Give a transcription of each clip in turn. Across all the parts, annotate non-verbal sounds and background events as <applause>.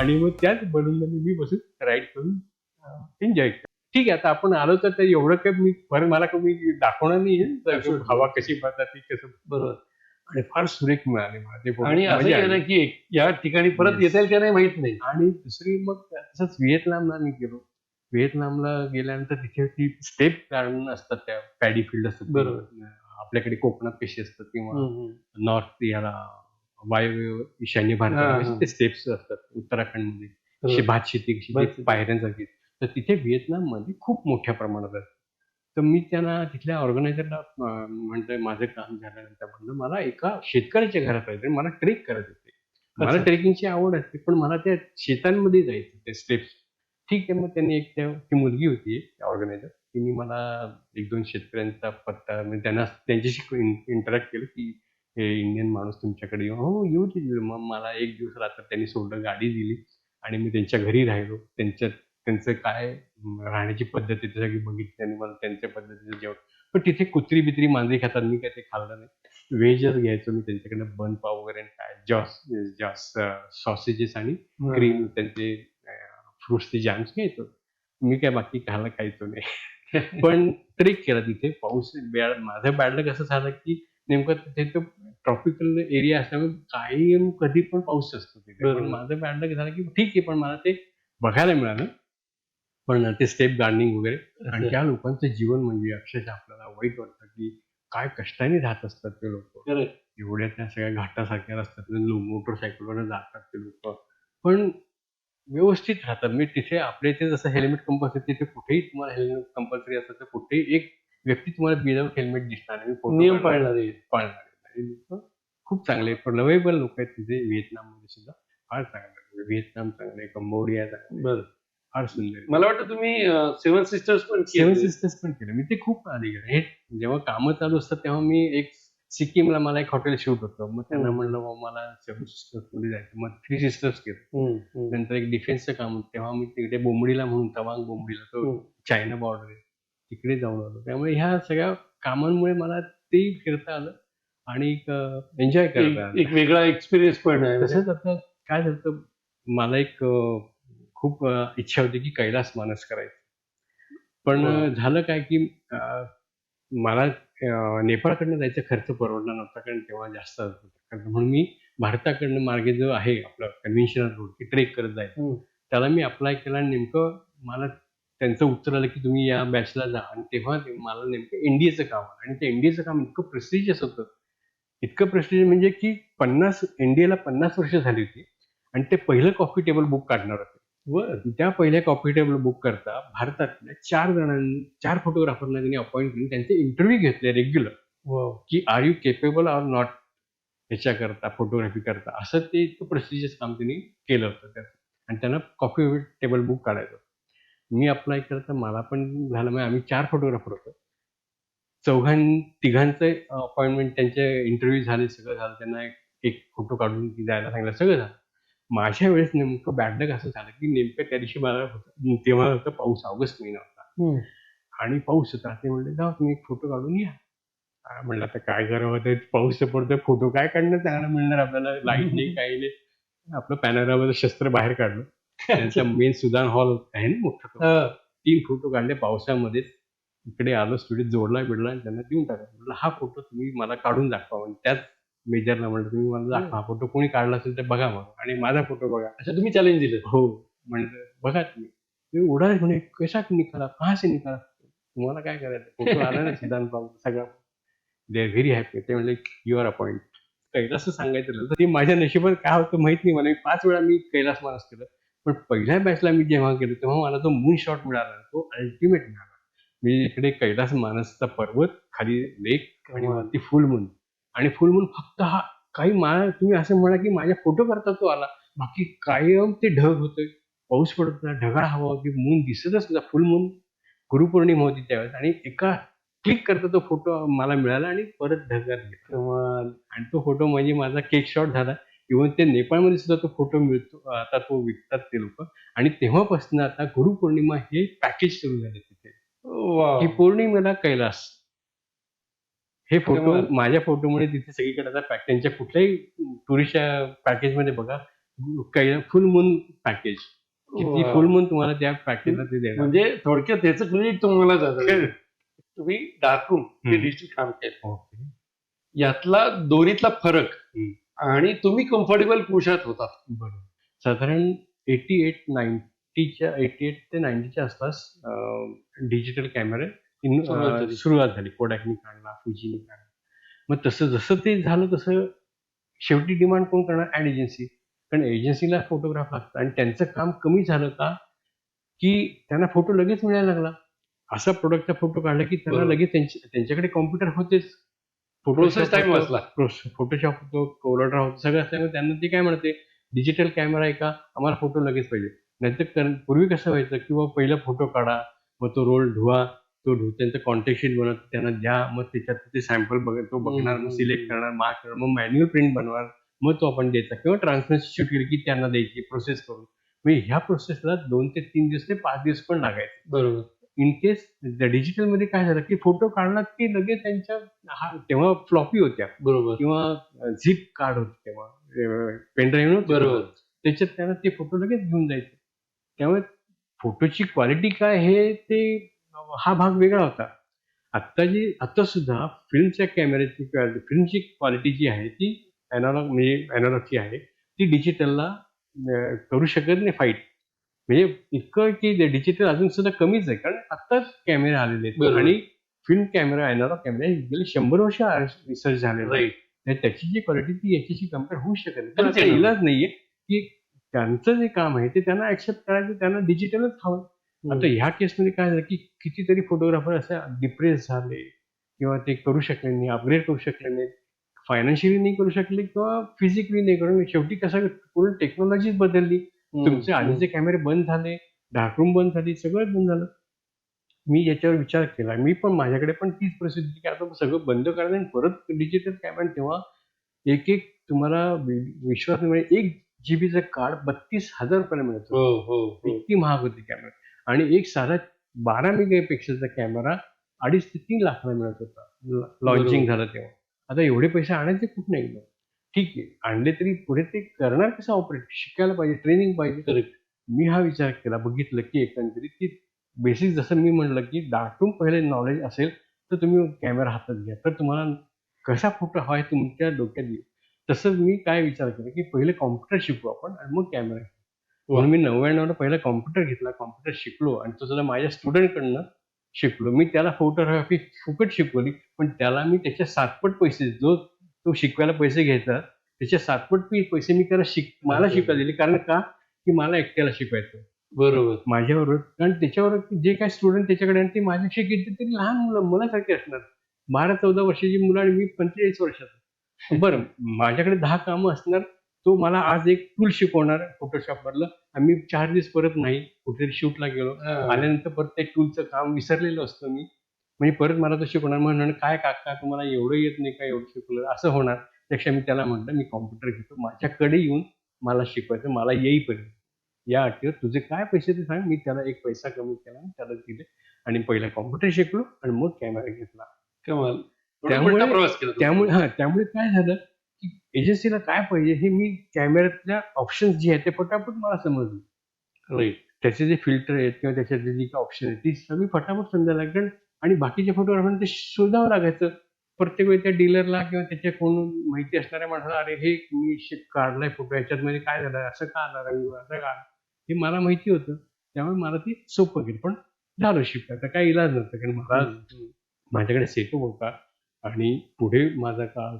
आणि मग त्याच बलूनमध्ये मी बसून राईड करून एन्जॉय केलं ठीक आहे आता आपण आलो तर ते एवढं काही मी परत मला कमी दाखवणार नाही. हवा कशी बदलते कसं बरोबर आणि फार सुरेख मिळाले मला photo. आणि असं. की या ठिकाणी परत. येता येईल का नाही माहीत नाही आणि दुसरी मग तसंच व्हिएतनामला मी गेलो व्हिएतनामला गेल्यानंतर तिथे ती स्टेप गार्डन असतात त्या पॅडी फील्ड असतात बरोबर. आपल्याकडे कोकणात कशी असतात किंवा. नॉर्थ याला वायव्य ईशान्य भारतात. ते स्टेप्स असतात उत्तराखंडमध्ये. अशी भात शेती. पायऱ्यांसारखी तर तिथे व्हिएतनाममध्ये खूप मोठ्या प्रमाणात आहे तर मी त्यांना तिथल्या ऑर्गनायझरला म्हणतोय माझं काम झाल्यानंतर म्हणलं मला एका शेतकऱ्याच्या घरात राहायचं मला ट्रेक करत होते मला. ट्रेकिंगची आवड असते पण मला त्या शेतांमध्ये जायचं ते स्टेप्स ठीक आहे मग त्यांनी एक त्या ती मुलगी होती ऑर्गनायझर तिने मला एक दोन शेतकऱ्यांचा पत्ता म्हणजे त्यांना त्यांच्याशी इंटरॅक्ट केलं की हे इंडियन माणूस तुमच्याकडे येऊ हो येऊ दे. मग मला एक दिवस रात्र त्यांनी सोडलं गाडी दिली आणि मी त्यांच्या घरी राहिलो. त्यांच्या त्यांचं काय राहण्याची पद्धत आहे ते सगळी बघितली आणि मला त्यांच्या पद्धतीचं जेवण. पण तिथे कुत्री बित्री मांजरी खातात मी काय ते खाल्लं नाही. व्हेजच घ्यायचो मी त्यांच्याकडनं बन पाव वगैरे आणि काय जॉस जॉस सॉसेजेस आणि क्रीम त्यांचे फ्रुट्सचे जॅम्स घ्यायचो. मी काय बाकी खायला खायचो नाही. <laughs> पण ट्रेक केला तिथे. पाऊस माझं बॅडलं कसं झालं की नेमकं तिथे तो ट्रॉपिकल एरिया असल्यामुळे कायम कधी पण पाऊस असतो तिथे. पण. माझं बॅडलं झालं की ठीक आहे पण मला ते बघायला मिळालं. पण ते स्टेप गार्डनिंग वगैरे. आणि त्या लोकांचं जीवन म्हणजे अक्षरशः आपल्याला वाईट वाटतं की काय कष्टाने राहत असतात ते लोक. एवढ्या त्या सगळ्या घाटासारख्या रस्त्यात मोटरसायकलवर जातात ते लोक. पण व्यवस्थित राहतात. मी तिथे आपल्या इथे जसं हेल्मेट कंपल्सरी तिथे कुठेही तुम्हाला हेल्मेट कंपल्सरी असतं तर कुठेही एक व्यक्ती तुम्हाला विदाउट हेल्मेट दिसणार नियम. पाळणारे पाळणार खूप चांगले लवेबल लोक आहेत तिथे व्हिएतनाममध्ये सुद्धा. फार चांगले व्हिएतनाम चांगले कंबोडिया चांगले बरं. फार सुंदर आहे. मला वाटतं तुम्ही सेव्हन सिस्टर्स पण सेव्हन केले. सिस्टर्स पण केलं. मी ते खूप आधी केलं. हे जेव्हा कामं चालू असतात तेव्हा मी एक सिक्कीमला मला एक हॉटेल शूट होतं. मग त्यांना. म्हणलं "बाबा, मला सेव्हन सिस्टर्समध्ये जायचं. मग थ्री सिस्टर्स केलं. नंतर एक डिफेन्सचं काम तेव्हा मी तिकडे बोंबडीला म्हणून तवांग बोंबडीला तो. चायना बॉर्डर आहे. तिकडे जाऊन आलो त्यामुळे ह्या सगळ्या कामांमुळे मला ते फिरता आलं आणि एन्जॉय करता एक आलं एक वेगळा एक्सपिरियन्स पण आहे तसंच आता काय झालं मला एक अं, खूप अं, इच्छा होती की कैलास मानस करायचं पण वा. अं, झालं काय की अं, मला अं, नेपाळकडनं जायचा खर्च परवडला नव्हता कारण तेव्हा जास्त होता खर्च. म्हणून मी भारताकडनं मार्गे जो आहे आपला कन्व्हेन्शनल रोड की ट्रेक करत जायचं हम्म. त्याला मी अप्लाय केला आणि नेमकं मला त्यांचं उत्तर आलं की तुम्ही या बॅचला जा. आणि तेव्हा ते मला नेमकं एनडीएचं काम आणि ते एनडीएचं काम इतकं प्रेस्टिजियस होतं. इतकं प्रेस्टिजियस म्हणजे की पन्नास एनडीएला पन्नास वर्ष झाली होती. आणि ते पहिलं कॉफी टेबल बुक काढणार होते. बरं. त्या पहिल्या कॉफी टेबल बुक करता भारतातल्या चार जणांनी चार फोटोग्राफरना त्यांनी अपॉइंट करून त्यांचे इंटरव्ह्यू घेतले रेग्युलर. की are you capable or not ह्याच्याकरता photography करता. असं ते इतकं प्रेस्टिजियस काम त्यांनी केलं होतं. त्याचं आणि त्यांना कॉफी टेबल बुक काढायचं होतं. मी अप्लाय केलं तर मला पण झालं. म्हणजे आम्ही चार फोटोग्राफर होतो. चौघां तिघांचे अपॉइंटमेंट त्यांचे इंटरव्ह्यू झाले सगळं झालं. त्यांना एक- एक फोटो काढून जायला सांगितलं. सगळं झालं. माझ्या वेळेस नेमकं बॅडलक असं झालं की नेमकं त्या दिवशी मला होतं तेव्हा होतं पाऊस ऑगस्ट महिना होता. आणि पाऊस होता. ते म्हणले जाऊ तुम्ही एक फोटो काढून या. म्हणलं आता काय करावं? ते पाऊस पडतोय. फोटो काय काढणं? चांगलं मिळणार आपल्याला लाइट नाही काही नाही. आपलं पॅनोरामाचं शस्त्र बाहेर काढलं. त्यांचा मेन <laughs> सुदान हॉल आहे ना मोठा. हा. तीन फोटो काढले पावसामध्ये. इकडे आलो स्टुडिओ जोडला बिडला आणि त्यांना देऊन टाकला. म्हटलं हा फोटो तुम्ही मला काढून दाखवा. आणि त्याच मेजरला म्हणलं तुम्ही मला दाखवा हा फोटो कोणी काढला असेल तर बघा मग. आणि माझा फोटो बघा. अच्छा तुम्ही चॅलेंज दिलं. हो. म्हणलं बघा तुम्ही. तुम्ही उडाले म्हणे कशा निकाला कहा से निकाला तुम्हाला काय करायचं? फोटो आला ना सिद्धांत सगळं. दे आर व्हेरी हॅपी ते म्हणले यू आर अपॉइंट कैलास सांगायचं तर ते माझ्या नशिबात काय होतं माहीत नाही. मला पाच वेळा मी कैलास मानस केलं. पण पहिल्या बॅचला मी जेव्हा गेलो तेव्हा मला तो मून शॉट मिळाला तो अल्टिमेट मिळाला. मी इकडे कैलास मानसचा पर्वत खाली लेक आणि. वरती फुल मून आणि फुल मून फक्त हा काही मा तुम्ही असं म्हणा की माझ्या फोटो करता तो आला. बाकी कायम ते ढग होते. पाऊस पडत होता ढगाळ हवा होती मून दिसतच होता फुल मून गुरुपौर्णिमा होती त्यावेळेस आणि एका क्लिक करता तो फोटो मला मिळाला आणि परत ढगात. आणि तो फोटो म्हणजे माझा केक शॉट झाला. इव्हन ते नेपाळमध्ये सुद्धा तो फोटो मिळतो आता तो विकतात ते लोक आणि तेव्हापासून आता गुरुपौर्णिमा हे पॅकेज सुरू झाले तिथे. की पौर्णिमेला कैलास हे फोटो. माझ्या फोटोमुळे तिथे सगळीकडे आता पॅक त्यांच्या कुठल्याही टुरिस्ट पॅकेजमध्ये बघा काही फुल मून पॅकेज किती. फुल मून तुम्हाला त्या पॅकेजला ते देणार म्हणजे थोडक्यात त्याचं क्रेडिट तुम्हाला जातं तुम्ही ते. डिजिटल काम केलं. यातला दोन्हीतला फरक. आणि तुम्ही कम्फर्टेबल पुरुषात होतात. बरोबर. साधारण एटी एट नाईन्टीच्या एटी एट ते नाईन्टीच्या आसपास डिजिटल कॅमेरे सुरुवात झाली. कोडॅकनी काढला फुजीनी काढला मग तसं जसं ते झालं तसं शेवटी डिमांड कोण करणार? ऍड एजन्सी कारण एजन्सीला फोटोग्राफ लागतं आणि त्यांचं काम कमी झालं का की त्यांना फोटो लगेच मिळायला लागला. असा प्रोडक्टचा फोटो काढला की त्यांना. लगेच त्यांच्या त्यांच्याकडे कॉम्प्युटर होतेच. वाचला. फोटोशॉप होतो कोलोड्रा होतो सगळं असल्यामुळे त्यांना ते काय म्हणते डिजिटल कॅमेरा आहे का? आम्हाला फोटो लगेच पाहिजे. नाहीतर पूर्वी कसं व्हायचं की बाबा पहिला फोटो काढा मग तो रोल धुवा तो धु त्यांचं कॉन्टॅक्ट शीट बनवत त्यांना द्या मग त्याच्यात ते सॅम्पल बघ तो बघणार मग. सिलेक्ट करणार मार्क करणार मग मॅन्युअल प्रिंट बनवणार मग तो आपण द्यायचा. किंवा ट्रान्सफरन्स शूट केली की त्यांना द्यायची प्रोसेस करून. म्हणजे ह्या प्रोसेसला दोन ते तीन दिवस ते पाच दिवस पण लागायचे. बरोबर. इन केस डिजिटलमध्ये काय झालं की फोटो काढला की लगेच त्यांच्या हा- तेव्हा फ्लॉपी होत्या. बरोबर. किंवा झिप कार्ड होते तेव्हा. पेनड्राईव्ह बरोबर. त्याच्यात त्यांना ते फोटो लगेच घेऊन जायचे. त्यामुळे फोटोची क्वालिटी काय हे ते हा भाग वेगळा होता. आत्ता जी आता सुद्धा फिल्मच्या कॅमेऱ्याची फिल्मची क्वालिटी जी आहे ती अॅनालॉग म्हणजे अॅनालॉगची आहे ती डिजिटलला करू शकत नाही फाईट म्हणजे इतकं की डिजिटल अजून सुद्धा कमीच आहे. कारण आत्ताच कॅमेरे आलेले आहेत. आणि फिल्म कॅमेरा अॅनालॉग कॅमेरा गेले शंभर वर्ष रिसर्च झालेला आहे. त्याची जी क्वालिटी ती याच्याशी कंपेअर होऊ शकत नाही. येणार इलाज नाहीये की त्यांचं जे काम आहे ते त्यांना ऍक्सेप्ट करायचं त्यांना डिजिटलच हवं आता ह्या केसमध्ये काय झालं की कितीतरी फोटोग्राफर असे डिप्रेस झाले किंवा ते करू शकले नाही अपग्रेड करू शकले नाही फायनान्शियली नाही करू शकले किंवा फिजिकली नाही करू शेवटी कसं पूर्ण टेक्नॉलॉजीच बदलली. तुमचे आधीचे कॅमेरे बंद झाले डार्करूम बंद झाली सगळंच बंद झालं. मी याच्यावर विचार केला. मी पण माझ्याकडे पण तीच परिस्थिती की आता सगळं बंद करायचं आणि परत डिजिटल कॅमेरा तेव्हा एक एक तुम्हाला विश्वास नाही एक जीबीचं कार्ड बत्तीस हजार रुपयाला मिळत. हो हो हो. इतकी महाग होती कॅमेरा आणि एक साधा बारा मेगापिक्सेलचा कॅमेरा अडीच ते तीन लाखाला मिळत होता. लॉन्चिंग. झालं तेव्हा. आता एवढे पैसे आणायचे कुठं नाही ठीक आहे. आणले तरी पुढे ते करणार कसं ऑपरेट शिकायला पाहिजे ट्रेनिंग पाहिजे. Correct. मी हा विचार केला बघितलं की एकंदरीत की बेसिक जसं मी म्हणलं की दाटून पहिले नॉलेज असेल तर तुम्ही कॅमेरा हातात घ्या. तर तुम्हाला कसा फोटो हवा आहे तुमच्या डोक्यात येईल. तसंच मी काय विचार केला की पहिले कॉम्प्युटर शिकू आपण आणि मग कॅमेरा म्हणून मी नव्याण्णवला पहिला कॉम्प्युटर घेतला कॉम्प्युटर शिकलो आणि तो सुद्धा माझ्या स्टुडंटकडनं शिकलो. मी त्याला फोटोग्राफी फुकट शिकवली पण त्याला मी त्याच्या सातपट पैसे जो तो शिकवायला पैसे घ्यायचा. त्याच्या सातपट पै- पैसे मी त्याला शिक मला शिकायला दिले. कारण का? की मला एकट्याला शिकवायचं. बरोबर. माझ्याबरोबर कारण त्याच्यावर जे काही स्टुडंट त्याच्याकडे ते माझ्याशी किती तरी लहान मुलं मुलासारखे असणार. बारा चौदा वर्षाची मुलं आणि मी पंचेचाळीस वर्षाचा. बरं माझ्याकडे दहा कामं असणार. तो मला आज एक टूल शिकवणार फोटोशॉप मधलं. आणि मी चार दिवस परत नाही. कुठेतरी शूटला गेलो. आल्यानंतर परत ते टूलचं काम विसरलेलं असतं मी. म्हणजे परत मला तो शिकवणार म्हणणार काय काका तुम्हाला एवढं येत नाही का? एवढं शिकवलं? असं होणार. त्यापेक्षा मी त्याला म्हटलं मी कॉम्प्युटर घेतो. माझ्याकडे येऊन मला शिकवायचं मला येईपर्यंत. या अटीवर तुझे काय पैसे ते सांग. मी त्याला एक पैसा कमी केला आणि त्याला दिले. आणि पहिला कॉम्प्युटर शिकलो आणि मग कॅमेरा घेतला. कमाल. त्यामुळे-. त्यामुळे हा त्यामुळे काय झालं की एजन्सीला काय पाहिजे हे मी कॅमेऱ्यातल्या ऑप्शन्स जे आहेत ते पटापट मला समजले. त्याचे जे फिल्टर आहेत किंवा त्याच्यातले जी काय ऑप्शन आहेत ती सगळी फटाफट समजायला लागली आणि बाकीच्या फोटोग्राफांना ते शोधावं लागायचं. प्रत्येक वेळी त्या डीलरला किंवा त्याच्या कोण माहिती असणाऱ्या माणसाला अरे हे मी शिक काढलाय फोटो याच्यात मध्ये काय झालं? असं का आलं रंग असं का आलं? हे मला माहिती होतं. त्यामुळे मला ती सोपं गेली. पण झालं शिफ्ट. आता काही इलाज नव्हतं. कारण मला. माझ्याकडे सेटअप होता. आणि पुढे माझा काळ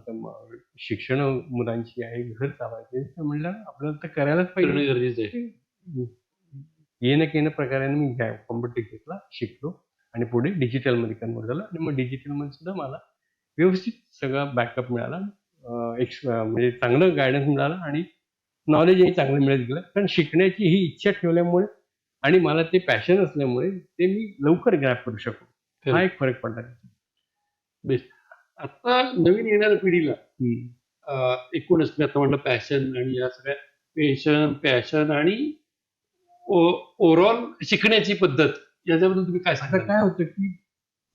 शिक्षण मुलांची आहे घर चालवायचे तर म्हणलं आपल्याला तर करायलाच पाहिजे. गरजेचं आहे. येणं केणं प्रकाराने मी कॉम्प्युटर घेतला शिकलो. आणि पुढे डिजिटलमध्ये कन्वर्ट झालं. आणि मग डिजिटलमध्ये सुद्धा मला व्यवस्थित सगळा बॅकअप मिळाला. एक्स म्हणजे चांगलं गायडन्स मिळालं आणि नॉलेजही चांगलं मिळत गेलं. कारण शिकण्याची ही इच्छा ठेवल्यामुळे आणि मला ते पॅशन असल्यामुळे ते मी लवकर ग्रॅप करू शकतो हा एक फरक पडला. आता नवीन येणाऱ्या पिढीला एकूणच मी आता म्हटलं पॅशन आणि या सगळ्या पेशन पॅशन आणि ओव्हरऑल शिकण्याची पद्धत. याच्याबद्दल तुम्ही काय आता सांगा काय होतं की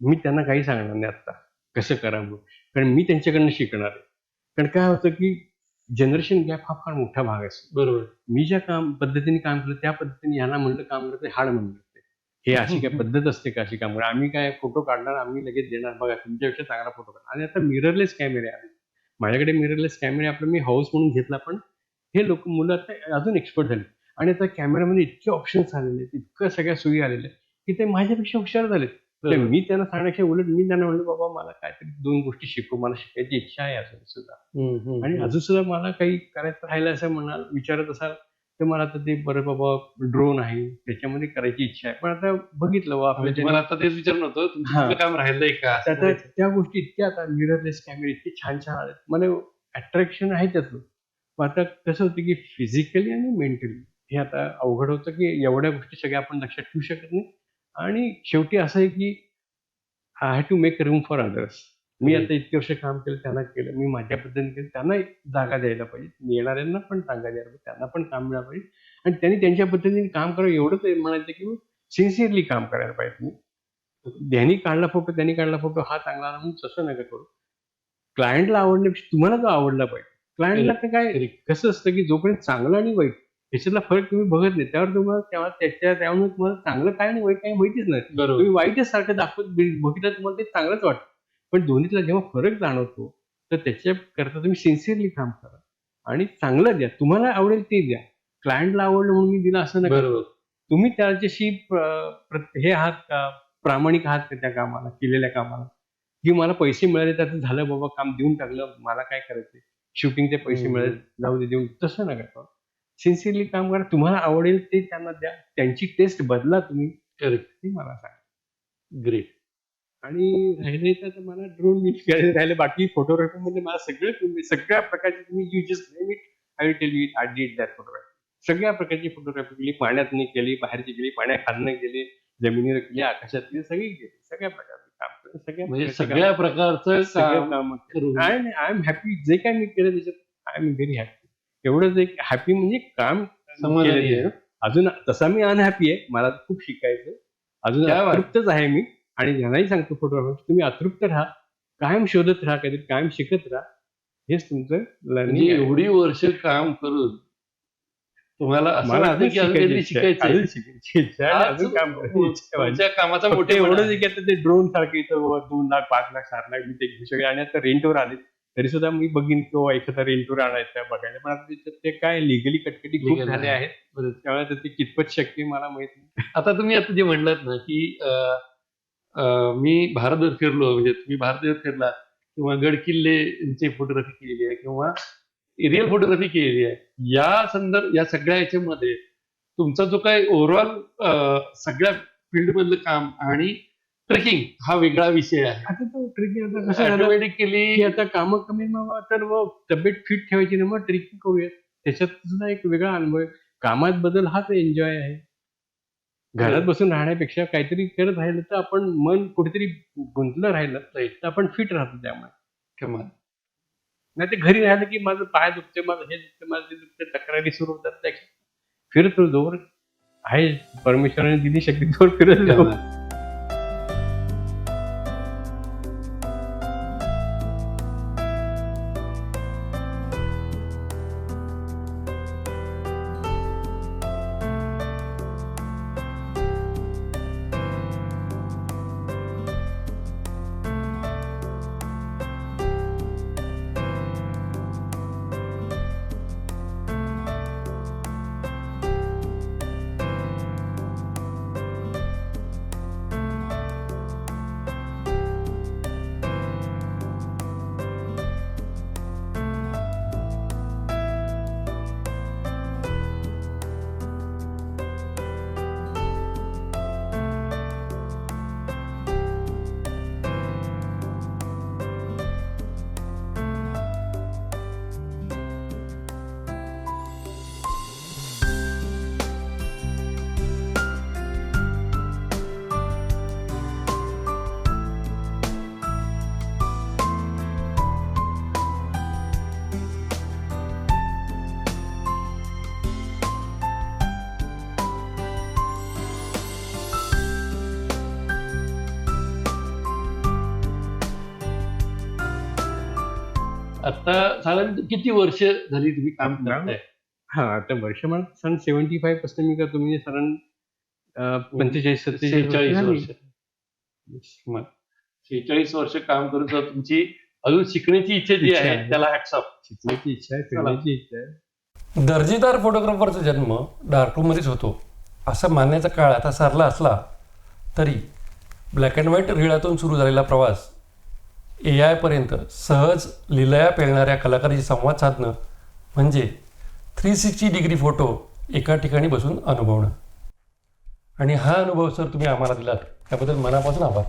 मी त्यांना काही सांगणार नाही आता कसं करावं? कारण मी त्यांच्याकडनं शिकणार आहे. कारण काय होतं की जनरेशन गॅप हा फार मोठा भाग असतो बरोबर. मी ज्या काम पद्धतीने काम केलं त्या पद्धतीने यांना म्हणलं काम करते हाड म्हणलं ते हे अशी काय <laughs> पद्धत असते का अशी काम करा आम्ही काय फोटो काढणार आम्ही लगेच देणार. बघा तुमच्यापेक्षा चांगला फोटो काढ. आणि आता मिररलेस कॅमेरे आले माझ्याकडे मिररलेस कॅमेरे आपलं मी हाऊस म्हणून घेतला पण हे लोक मुलं आता अजून एक्सपर्ट झाले. आणि आता कॅमेरामध्ये इतके ऑप्शन्स आलेले आहेत इतकं सगळ्या सोयी आलेल्या आहेत. की ते माझ्यापेक्षा हुशार झालेत. तर. मी त्यांना सांगण्याच्या उलट मी त्यांना म्हणलं बाबा मला काहीतरी दोन गोष्टी शिकव मला शिकायची इच्छा आहे अजून सुद्धा आणि. अजून सुद्धा मला काही करायचं राहिलं असं म्हणाल विचारत असाल तर मला आता ते बरं बाबा ड्रोन आहे त्याच्यामध्ये करायची इच्छा आहे. पण आता बघितलं आपल्या म्हणजे आता तेच विचारलं होतं तुमचं हा. कुठलं काम राहिलंय का? त्या गोष्टी इतक्या आता मिररलेस कॅमेरे इतके छान छान आले मला अट्रॅक्शन आहे त्याचं पण आता कसं होतं की फिजिकली आणि मेंटली हे आता अवघड होतं की एवढ्या गोष्टी सगळ्या आपण लक्षात ठेवू शकत नाही. आणि शेवटी असं आहे की I have to make room for others मी. आता इतके वर्ष काम केलं त्यांना केलं मी माझ्या पद्धतीने केलं त्यांना जागा द्यायला पाहिजे. येणाऱ्यांना पण जागा द्यायला पाहिजे त्यांना पण काम मिळालं पाहिजे. आणि त्यांनी त्यांच्या पद्धतीने काम करावं एवढंच म्हणायचं की सिन्सिअरली काम करायला पाहिजे. तुम्ही त्यांनी काढला फोटो त्यांनी काढला फोटो हा चांगला म्हणून तसं नका करू. क्लायंटला आवडण्यापेक्षा तुम्हाला तो आवडला पाहिजे. क्लायंटला तर काय. कसं असतं की जोपर्यंत चांगलं आणि वाईट ह्याच्यातला फरक तुम्ही बघत नाही. त्यावर तुम्हाला तेव्हा त्याच्या त्यामुळे तुम्हाला चांगलं काय आणि वाईट काय माहितीच नाही. बरोबर. तुम्ही वाईटच सारखं दाखवत बघितलं तुम्हाला ते चांगलंच वाटतं. पण दोन्हीतला जेव्हा फरक जाणवतो तर त्याच्या करता तुम्ही सिन्सिअरली काम करा. आणि चांगलं द्या. तुम्हाला आवडेल ते द्या. क्लायंटला आवडलं म्हणून मी दिलं असं नका. बरोबर. तुम्ही त्याच्याशी हे आहात का? प्रामाणिक आहात का त्या कामाला केलेल्या कामाला? की मला पैसे मिळाले त्याचं झालं बाबा काम देऊन टाकलं. मला काय करायचं शूटिंगचे पैसे. मिळाले जाऊ दे देऊन तसं नका सिन्सिअरली काम करा. तुम्हाला आवडेल ते त्यांना द्या. त्यांची टेस्ट बदला तुम्ही. करेक्ट ते मला सांगा. ग्रेट आणि राहिले तर मला ड्रोन मी शिकायला राहिले. बाकी फोटोग्राफी मध्ये मला सगळे तुम्ही सगळ्या प्रकारचे तुम्ही you just name it I tell you I did that photography सगळ्या प्रकारची फोटोग्राफी केली. पाण्यातनी केली बाहेरची केली पाण्याखालनं केली जमिनीवर केली आकाशात केली सगळी केली. सगळ्या प्रकारचे काम. सगळ्या म्हणजे सगळ्या प्रकारचं सगळं काम आय एम हॅपी जे काय मी केलं त्याच्यात आय एम व्हेरी हॅपी एवढंच एक हॅपी म्हणजे काम केलेलं आहे. अजून तसा मी अनहॅपी आहे. मला खूप शिकायचं आहे. अजून क्या बात. अतृप्तच आहे मी. आणि ज्यांनाही सांगतो फोटोग्राफर तुम्ही अतृप्त राहा. कायम शोधत राहा काहीतरी कायम शिकत राहा. हेच तुमचं म्हणजे लर्निंग एवढी वर्ष काम करून तुम्हाला असं मला वाटतं अजून की अजून काहीतरी शिकायची इच्छा आहे. शिकायचंय. अजून शिकायची इच्छा आहे. आणि आज अजून काम करायची इच्छा आहे. माझी. तुमच्या कामाचा फक्त मोठे एवढंच आता ते ड्रोन सारखे इथं दोन लाख पाच लाख सात लाख मी ते घेऊ शकले. आणि आता रेंटवर आले तरी सुद्धा मी बघीन किंवा एखादा रेंटवर आणायचा बघायला. पण आता ते काय लिगली कटकटी खूप Legal झाले आहे. आहेत. त्यामुळे ते कितपत शक्य आहे मला माहीत नाही. आता तुम्ही आता जे म्हणलात ना की अं, अं, मी भारतभर फिरलो. म्हणजे तुम्ही भारतभर फिरला किंवा गड किल्ले फोटोग्राफी केलेली आहे किंवा एरियल फोटोग्राफी केलेली आहे. या संदर्भ या सगळ्या याच्यामध्ये तुमचा जो काय ओव्हरऑल सगळ्या फील्ड मधलं काम आणि ट्रेकिंग. हा वेगळा विषय आहे. आता तो ट्रेकिंग आता कसं झालं? ऑटोमॅटिकली की आता कामं कमी मग तर मग तब्येत फिट ठेवायची ना मग ट्रेकिंग करूया. त्याच्यात सुद्धा एक वेगळा अनुभव आहे. कामात बदल हाच एन्जॉय आहे. घरात बसून राहण्यापेक्षा काहीतरी करत राहिलं तर आपण मन कुठेतरी गुंतलं राहिलं तर आपण फिट राहतो त्यामुळे. कमाल. नाही ते घरी राहिलं की माझं पाय दुखते माझं हे दुखते माझं ते दुखते तक्रारी सुरू होतात त्याच्या फिरतो जोवर आहे परमेश्वराने दिली शक्ती तोवर फिरत. जाऊ साधारण किती वर्ष झाली तुम्ही काम करताय? हा आता वर्ष म्हणत सण सेव्हन्टी फायपासून मी करतो म्हणजे साधारण पंचेचाळीस सत्तेचाळीस. वर्ष. शेहेचाळीस वर्ष काम करून सुद्धा तुमची अजून शिकण्याची इच्छा जी आहे. त्याला हॅट्सअप शिकण्याची इच्छा आहे फिरण्याची इच्छा आहे. दर्जेदार फोटोग्राफरचा जन्म डार्करूममध्येच होतो. असं मानण्याचा काळ आता सरला असला तरी ब्लॅक अँड व्हाईट रिळातून सुरू झालेला प्रवास ए आयपर्यंत सहज लिलया पेलणाऱ्या कलाकाराशी संवाद साधणं म्हणजे थ्री सिक्स्टी डिग्री फोटो एका ठिकाणी बसून अनुभवणं. आणि हा अनुभव सर तुम्ही आम्हाला दिलात. त्याबद्दल मनापासून आभार.